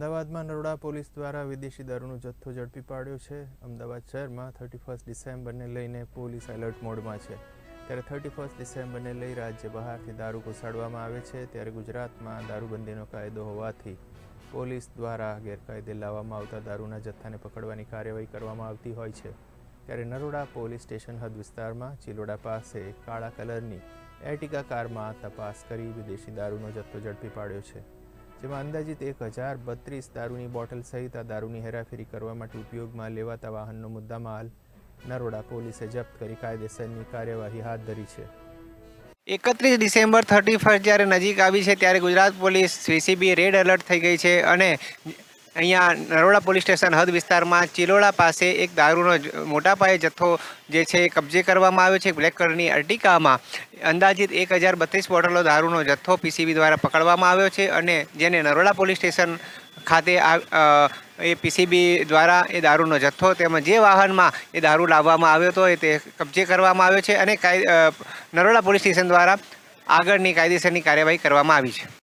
અમદાવાદમાં નરોડા પોલીસ દ્વારા વિદેશી દારૂનો જથ્થો ઝડપી પાડ્યો છે. અમદાવાદ શહેરમાં થર્ટી ફર્સ્ટ ડિસેમ્બરને લઈને પોલીસ એલર્ટ મોડમાં છે. ત્યારે થર્ટી ફર્સ્ટ ડિસેમ્બરને લઈ રાજ્ય બહારથી દારૂ ઘુસાડવામાં આવે છે. ત્યારે ગુજરાતમાં દારૂબંધીનો કાયદો હોવાથી પોલીસ દ્વારા ગેરકાયદે લાવવામાં આવતા દારૂના જથ્થાને પકડવાની કાર્યવાહી કરવામાં આવતી હોય છે. ત્યારે નરોડા પોલીસ સ્ટેશન હદ વિસ્તારમાં ચિલોડા પાસે કાળા કલરની એર્ટિગા કારમાં તપાસ કરી વિદેશી દારૂનો જથ્થો ઝડપી પાડ્યો છે. જેમાં અંદાજિત એક હજાર બત્રીસ દારૂની બોટલ સહિત આ દારૂની હેરાફેરી કરવા માટે ઉપયોગમાં લેવાતા વાહનનો મુદ્દામાલ નરોડા પોલીસે જપ્ત કરી કાયદેસરની કાર્યવાહી હાથ ધરી છે. એકત્રીસ ડિસેમ્બર થર્ટી ફર્સ્ટ જ્યારે નજીક આવી છે ત્યારે Gujarat police CCB red alert થઈ ગઈ છે અને અહીંયા નરોડા પોલીસ સ્ટેશન હદ વિસ્તારમાં ચિલોડા પાસે એક દારૂનો મોટા પાયે જથ્થો જે છે કબજે કરવામાં આવ્યો છે. બ્લેક કલરની અર્ટિકામાં અંદાજિત એક હજાર બત્રીસ બોટલો દારૂનો જથ્થો પીસીબી દ્વારા પકડવામાં આવ્યો છે અને જેને નરોડા પોલીસ સ્ટેશન ખાતે એ પીસીબી દ્વારા એ દારૂનો જથ્થો તેમજ જે વાહનમાં એ દારૂ લાવવામાં આવ્યો હતો એ તે કબજે કરવામાં આવ્યો છે અને નરોડા પોલીસ સ્ટેશન દ્વારા આગળની કાયદેસરની કાર્યવાહી કરવામાં આવી છે.